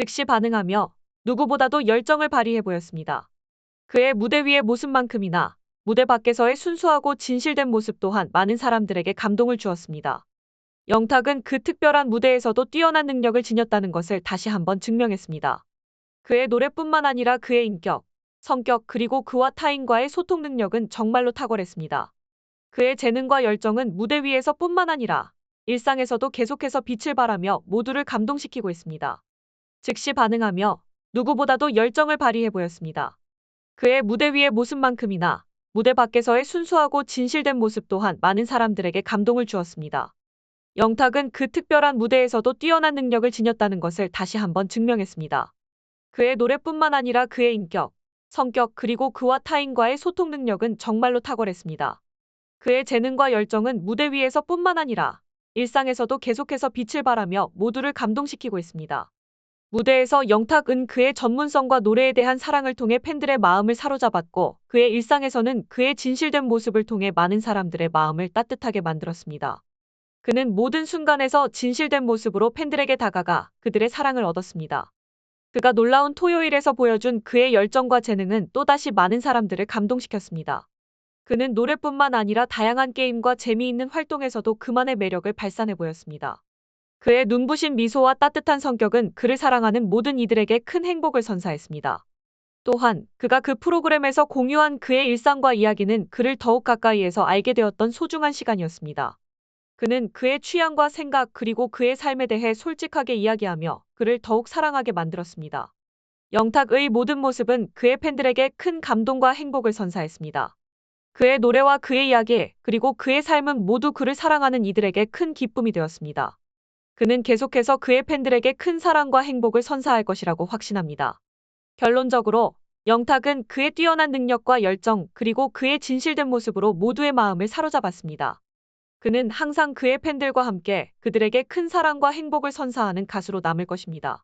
즉시 반응하며 누구보다도 열정을 발휘해 보였습니다. 그의 무대 위의 모습만큼이나 무대 밖에서의 순수하고 진실된 모습 또한 많은 사람들에게 감동을 주었습니다. 영탁은 그 특별한 무대에서도 뛰어난 능력을 지녔다는 것을 다시 한번 증명했습니다. 그의 노래뿐만 아니라 그의 인격, 성격 그리고 그와 타인과의 소통 능력은 정말로 탁월했습니다. 그의 재능과 열정은 무대 위에서 뿐만 아니라 일상에서도 계속해서 빛을 발하며 모두를 감동시키고 있습니다. 즉시 반응하며 누구보다도 열정을 발휘해 보였습니다. 그의 무대 위의 모습만큼이나 무대 밖에서의 순수하고 진실된 모습 또한 많은 사람들에게 감동을 주었습니다. 영탁은 그 특별한 무대에서도 뛰어난 능력을 지녔다는 것을 다시 한번 증명했습니다. 그의 노래뿐만 아니라 그의 인격, 성격 그리고 그와 타인과의 소통 능력은 정말로 탁월했습니다. 그의 재능과 열정은 무대 위에서 뿐만 아니라 일상에서도 계속해서 빛을 발하며 모두를 감동시키고 있습니다. 무대에서 영탁은 그의 전문성과 노래에 대한 사랑을 통해 팬들의 마음을 사로잡았고 그의 일상에서는 그의 진실된 모습을 통해 많은 사람들의 마음을 따뜻하게 만들었습니다. 그는 모든 순간에서 진실된 모습으로 팬들에게 다가가 그들의 사랑을 얻었습니다. 그가 놀라운 토요일에서 보여준 그의 열정과 재능은 또다시 많은 사람들을 감동시켰습니다. 그는 노래뿐만 아니라 다양한 게임과 재미있는 활동에서도 그만의 매력을 발산해 보였습니다. 그의 눈부신 미소와 따뜻한 성격은 그를 사랑하는 모든 이들에게 큰 행복을 선사했습니다. 또한 그가 그 프로그램에서 공유한 그의 일상과 이야기는 그를 더욱 가까이에서 알게 되었던 소중한 시간이었습니다. 그는 그의 취향과 생각 그리고 그의 삶에 대해 솔직하게 이야기하며 그를 더욱 사랑하게 만들었습니다. 영탁의 모든 모습은 그의 팬들에게 큰 감동과 행복을 선사했습니다. 그의 노래와 그의 이야기 그리고 그의 삶은 모두 그를 사랑하는 이들에게 큰 기쁨이 되었습니다. 그는 계속해서 그의 팬들에게 큰 사랑과 행복을 선사할 것이라고 확신합니다. 결론적으로 영탁은 그의 뛰어난 능력과 열정 그리고 그의 진실된 모습으로 모두의 마음을 사로잡았습니다. 그는 항상 그의 팬들과 함께 그들에게 큰 사랑과 행복을 선사하는 가수로 남을 것입니다.